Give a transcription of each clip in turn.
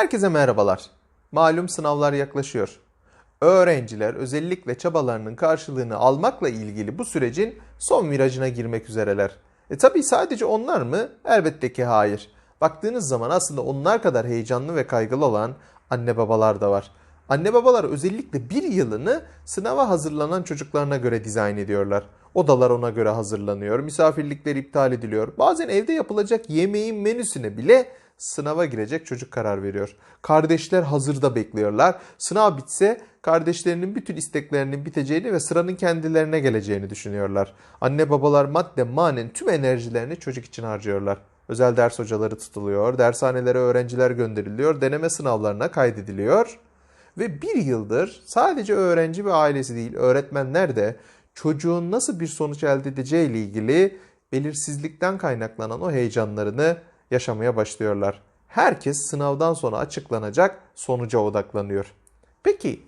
Herkese merhabalar. Malum sınavlar yaklaşıyor. Öğrenciler özellikle çabalarının karşılığını almakla ilgili bu sürecin son virajına girmek üzereler. E tabi sadece onlar mı? Elbette ki hayır. Baktığınız zaman aslında onlar kadar heyecanlı ve kaygılı olan anne babalar da var. Anne babalar özellikle bir yılını sınava hazırlanan çocuklarına göre dizayn ediyorlar. Odalar ona göre hazırlanıyor, misafirlikler iptal ediliyor. Bazen evde yapılacak yemeğin menüsüne bile sınava girecek çocuk karar veriyor. Kardeşler hazırda bekliyorlar. Sınav bitse kardeşlerinin bütün isteklerinin biteceğini ve sıranın kendilerine geleceğini düşünüyorlar. Anne babalar madde manen tüm enerjilerini çocuk için harcıyorlar. Özel ders hocaları tutuluyor, dershanelere öğrenciler gönderiliyor, deneme sınavlarına kaydediliyor. Ve bir yıldır sadece öğrenci ve ailesi değil öğretmenler de çocuğun nasıl bir sonuç elde edeceği ile ilgili belirsizlikten kaynaklanan o heyecanlarını yaşamaya başlıyorlar. Herkes sınavdan sonra açıklanacak sonuca odaklanıyor. Peki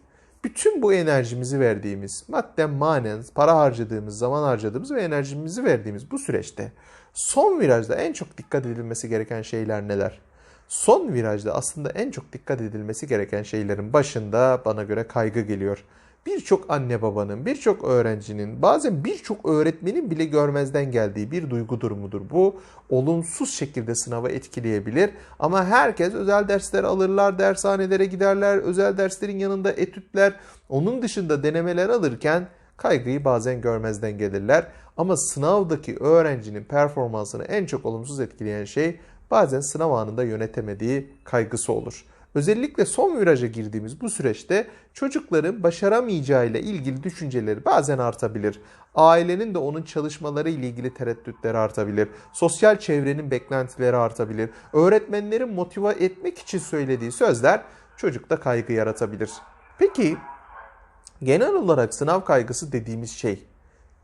bütün bu enerjimizi verdiğimiz, madden manen para harcadığımız, zaman harcadığımız ve enerjimizi verdiğimiz bu süreçte son virajda en çok dikkat edilmesi gereken şeyler neler? Son virajda aslında en çok dikkat edilmesi gereken şeylerin başında bana göre kaygı geliyor birçok anne babanın, birçok öğrencinin, bazen birçok öğretmenin bile görmezden geldiği bir duygu durumudur. Bu olumsuz şekilde sınava etkileyebilir ama herkes özel dersler alırlar, dershanelere giderler, özel derslerin yanında etütler, onun dışında denemeler alırken kaygıyı bazen görmezden gelirler. Ama sınavdaki öğrencinin performansını en çok olumsuz etkileyen şey bazen sınav anında yönetemediği kaygısı olur. Özellikle son viraja girdiğimiz bu süreçte çocukların başaramayacağıyla ilgili düşünceleri bazen artabilir. Ailenin de onun çalışmaları ile ilgili tereddütleri artabilir. Sosyal çevrenin beklentileri artabilir. Öğretmenlerin motive etmek için söylediği sözler çocukta kaygı yaratabilir. Peki genel olarak sınav kaygısı dediğimiz şey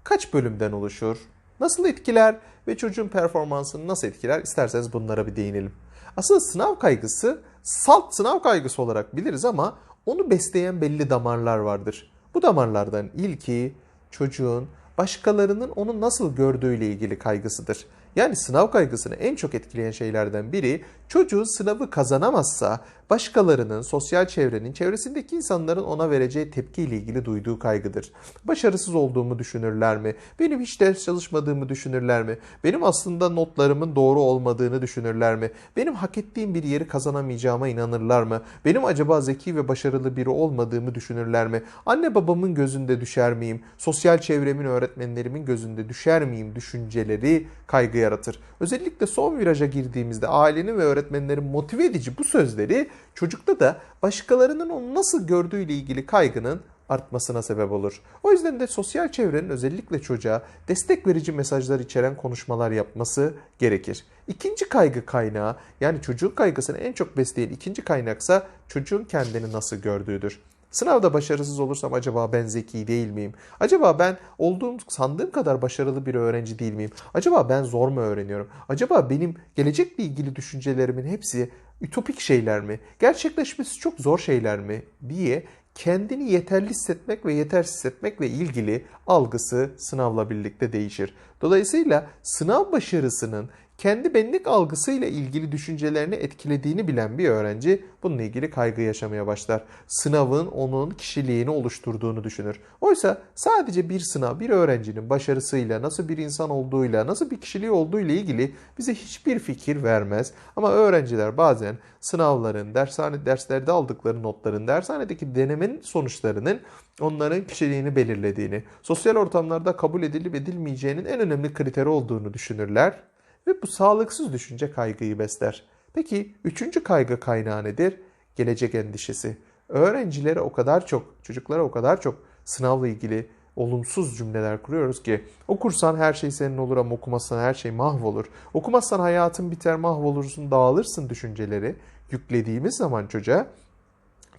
kaç bölümden oluşur? Nasıl etkiler ve çocuğun performansını nasıl etkiler? İsterseniz bunlara bir değinelim. Aslında sınav kaygısı salt sınav kaygısı olarak biliriz ama onu besleyen belli damarlar vardır. Bu damarlardan ilki çocuğun başkalarının onu nasıl gördüğüyle ilgili kaygısıdır. Yani sınav kaygısını en çok etkileyen şeylerden biri çocuğu sınavı kazanamazsa başkalarının, sosyal çevrenin, çevresindeki insanların ona vereceği tepkiyle ilgili duyduğu kaygıdır. Başarısız olduğumu düşünürler mi? Benim hiç ders çalışmadığımı düşünürler mi? Benim aslında notlarımın doğru olmadığını düşünürler mi? Benim hak ettiğim bir yeri kazanamayacağıma inanırlar mı? Benim acaba zeki ve başarılı biri olmadığımı düşünürler mi? Anne babamın gözünde düşer miyim? Sosyal çevremin, öğretmenlerimin gözünde düşer miyim? Düşünceleri kaygı yaratır. Özellikle son viraja girdiğimizde ailenin ve öğretmenlerin motive edici bu sözleri çocukta da başkalarının onu nasıl gördüğüyle ilgili kaygının artmasına sebep olur. O yüzden de sosyal çevrenin özellikle çocuğa destek verici mesajlar içeren konuşmalar yapması gerekir. İkinci kaygı kaynağı yani çocuğun kaygısını en çok besleyen ikinci kaynaksa çocuğun kendini nasıl gördüğüdür. Sınavda başarısız olursam acaba ben zeki değil miyim? Acaba ben olduğum sandığım kadar başarılı bir öğrenci değil miyim? Acaba ben zor mu öğreniyorum? Acaba benim gelecekle ilgili düşüncelerimin hepsi ütopik şeyler mi? Gerçekleşmesi çok zor şeyler mi? diye kendini yeterli hissetmek ve yetersiz hissetmekle ilgili algısı sınavla birlikte değişir. Dolayısıyla sınav başarısının kendi benlik algısıyla ilgili düşüncelerini etkilediğini bilen bir öğrenci bununla ilgili kaygı yaşamaya başlar. Sınavın onun kişiliğini oluşturduğunu düşünür. Oysa sadece bir sınav bir öğrencinin başarısıyla, nasıl bir insan olduğuyla, nasıl bir kişiliği olduğuyla ilgili bize hiçbir fikir vermez. Ama öğrenciler bazen sınavların, dershane derslerde aldıkları notların, dershanedeki denemenin sonuçlarının onların kişiliğini belirlediğini, sosyal ortamlarda kabul edilip edilmeyeceğinin en önemli kriteri olduğunu düşünürler ve bu sağlıksız düşünce kaygıyı besler. Peki üçüncü kaygı kaynağı nedir? Gelecek endişesi. Öğrencilere o kadar çok, çocuklara o kadar çok sınavla ilgili olumsuz cümleler kuruyoruz ki okursan her şey senin olur ama okumazsan her şey mahvolur. Okumazsan hayatın biter mahvolursun dağılırsın düşünceleri yüklediğimiz zaman çocuğa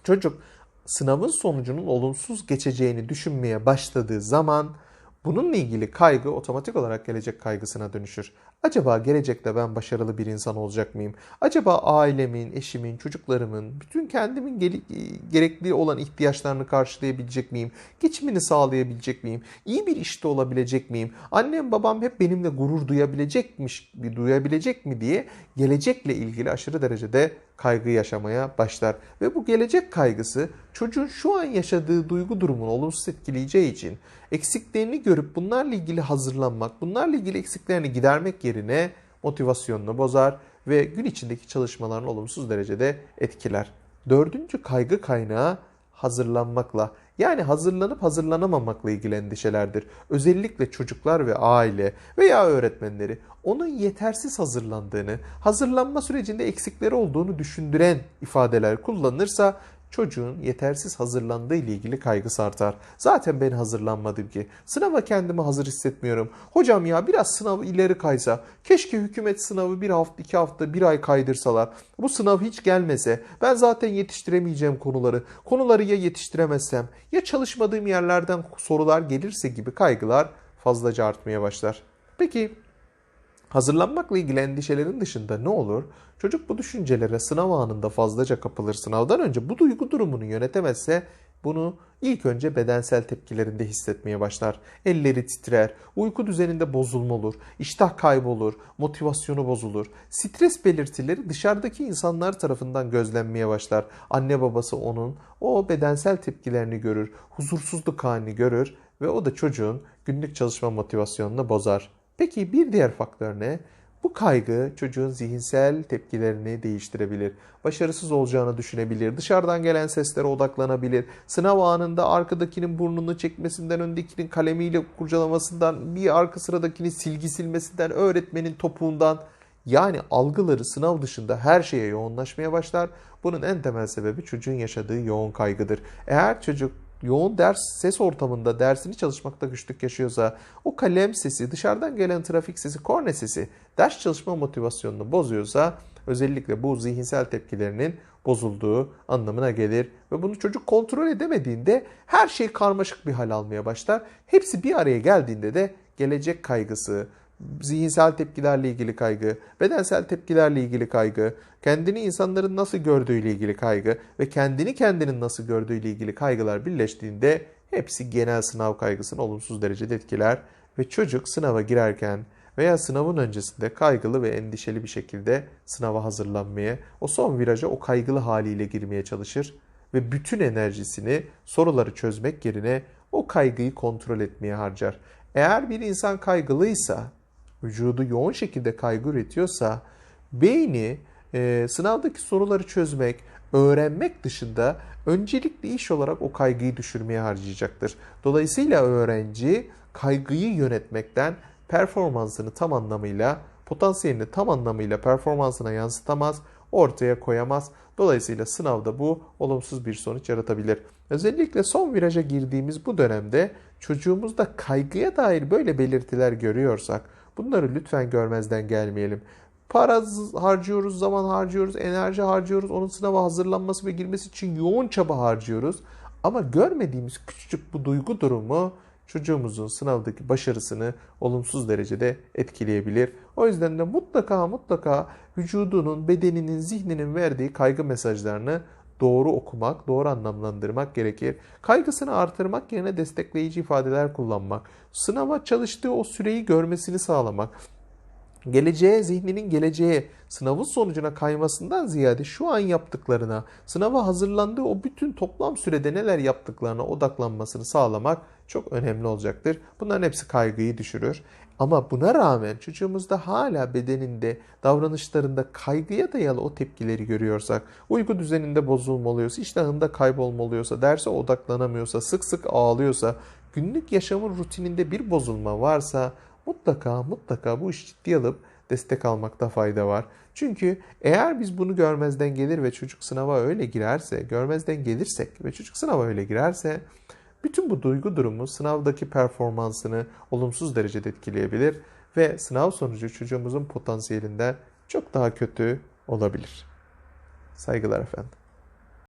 çocuk sınavın sonucunun olumsuz geçeceğini düşünmeye başladığı zaman Bununla ilgili kaygı otomatik olarak gelecek kaygısına dönüşür. Acaba gelecekte ben başarılı bir insan olacak mıyım? Acaba ailemin, eşimin, çocuklarımın, bütün kendimin gele- gerekli olan ihtiyaçlarını karşılayabilecek miyim? Geçimini sağlayabilecek miyim? İyi bir işte olabilecek miyim? Annem babam hep benimle gurur duyabilecekmiş, duyabilecek mi diye gelecekle ilgili aşırı derecede kaygı yaşamaya başlar. Ve bu gelecek kaygısı çocuğun şu an yaşadığı duygu durumunu olumsuz etkileyeceği için eksiklerini görüp bunlarla ilgili hazırlanmak, bunlarla ilgili eksiklerini gidermek yerine motivasyonunu bozar ve gün içindeki çalışmalarını olumsuz derecede etkiler. Dördüncü kaygı kaynağı hazırlanmakla yani hazırlanıp hazırlanamamakla ilgili endişelerdir. Özellikle çocuklar ve aile veya öğretmenleri onun yetersiz hazırlandığını, hazırlanma sürecinde eksikleri olduğunu düşündüren ifadeler kullanırsa çocuğun yetersiz hazırlandığı ile ilgili kaygısı artar. Zaten ben hazırlanmadım ki. Sınava kendimi hazır hissetmiyorum. Hocam ya biraz sınav ileri kaysa. Keşke hükümet sınavı bir hafta, iki hafta, bir ay kaydırsalar. Bu sınav hiç gelmese. Ben zaten yetiştiremeyeceğim konuları. Konuları ya yetiştiremezsem ya çalışmadığım yerlerden sorular gelirse gibi kaygılar fazlaca artmaya başlar. Peki Hazırlanmakla ilgili endişelerin dışında ne olur? Çocuk bu düşüncelere sınav anında fazlaca kapılır. Sınavdan önce bu duygu durumunu yönetemezse bunu ilk önce bedensel tepkilerinde hissetmeye başlar. Elleri titrer, uyku düzeninde bozulma olur, iştah kaybolur, motivasyonu bozulur. Stres belirtileri dışarıdaki insanlar tarafından gözlenmeye başlar. Anne babası onun o bedensel tepkilerini görür, huzursuzluk halini görür ve o da çocuğun günlük çalışma motivasyonunu bozar. Peki bir diğer faktör ne? Bu kaygı çocuğun zihinsel tepkilerini değiştirebilir. Başarısız olacağını düşünebilir. Dışarıdan gelen seslere odaklanabilir. Sınav anında arkadakinin burnunu çekmesinden, öndekinin kalemiyle kurcalamasından, bir arka sıradakini silgi silmesinden, öğretmenin topuğundan yani algıları sınav dışında her şeye yoğunlaşmaya başlar. Bunun en temel sebebi çocuğun yaşadığı yoğun kaygıdır. Eğer çocuk yoğun ders ses ortamında dersini çalışmakta güçlük yaşıyorsa o kalem sesi, dışarıdan gelen trafik sesi, korna sesi ders çalışma motivasyonunu bozuyorsa özellikle bu zihinsel tepkilerinin bozulduğu anlamına gelir ve bunu çocuk kontrol edemediğinde her şey karmaşık bir hal almaya başlar. Hepsi bir araya geldiğinde de gelecek kaygısı, zihinsel tepkilerle ilgili kaygı, bedensel tepkilerle ilgili kaygı, kendini insanların nasıl gördüğüyle ilgili kaygı ve kendini kendinin nasıl gördüğüyle ilgili kaygılar birleştiğinde hepsi genel sınav kaygısını olumsuz derecede etkiler ve çocuk sınava girerken veya sınavın öncesinde kaygılı ve endişeli bir şekilde sınava hazırlanmaya, o son viraja o kaygılı haliyle girmeye çalışır ve bütün enerjisini soruları çözmek yerine o kaygıyı kontrol etmeye harcar. Eğer bir insan kaygılıysa, vücudu yoğun şekilde kaygı üretiyorsa, beyni e, sınavdaki soruları çözmek, öğrenmek dışında öncelikli iş olarak o kaygıyı düşürmeye harcayacaktır. Dolayısıyla öğrenci kaygıyı yönetmekten performansını tam anlamıyla, potansiyelini tam anlamıyla performansına yansıtamaz, ortaya koyamaz. Dolayısıyla sınavda bu olumsuz bir sonuç yaratabilir. Özellikle son viraja girdiğimiz bu dönemde çocuğumuzda kaygıya dair böyle belirtiler görüyorsak bunları lütfen görmezden gelmeyelim. Para harcıyoruz, zaman harcıyoruz, enerji harcıyoruz. Onun sınava hazırlanması ve girmesi için yoğun çaba harcıyoruz. Ama görmediğimiz küçücük bu duygu durumu çocuğumuzun sınavdaki başarısını olumsuz derecede etkileyebilir. O yüzden de mutlaka mutlaka vücudunun, bedeninin, zihninin verdiği kaygı mesajlarını doğru okumak, doğru anlamlandırmak gerekir. Kaygısını artırmak yerine destekleyici ifadeler kullanmak, sınava çalıştığı o süreyi görmesini sağlamak, geleceğe, zihninin geleceğe, sınavın sonucuna kaymasından ziyade şu an yaptıklarına, sınava hazırlandığı o bütün toplam sürede neler yaptıklarına odaklanmasını sağlamak çok önemli olacaktır. Bunların hepsi kaygıyı düşürür. Ama buna rağmen çocuğumuzda hala bedeninde, davranışlarında kaygıya dayalı o tepkileri görüyorsak, uyku düzeninde bozulma oluyorsa, iştahında kaybolma oluyorsa, derse odaklanamıyorsa, sık sık ağlıyorsa, günlük yaşamın rutininde bir bozulma varsa mutlaka mutlaka bu işi ciddiye alıp destek almakta fayda var. Çünkü eğer biz bunu görmezden gelir ve çocuk sınava öyle girerse, görmezden gelirsek ve çocuk sınava öyle girerse bütün bu duygu durumu sınavdaki performansını olumsuz derecede etkileyebilir ve sınav sonucu çocuğumuzun potansiyelinden çok daha kötü olabilir. Saygılar efendim.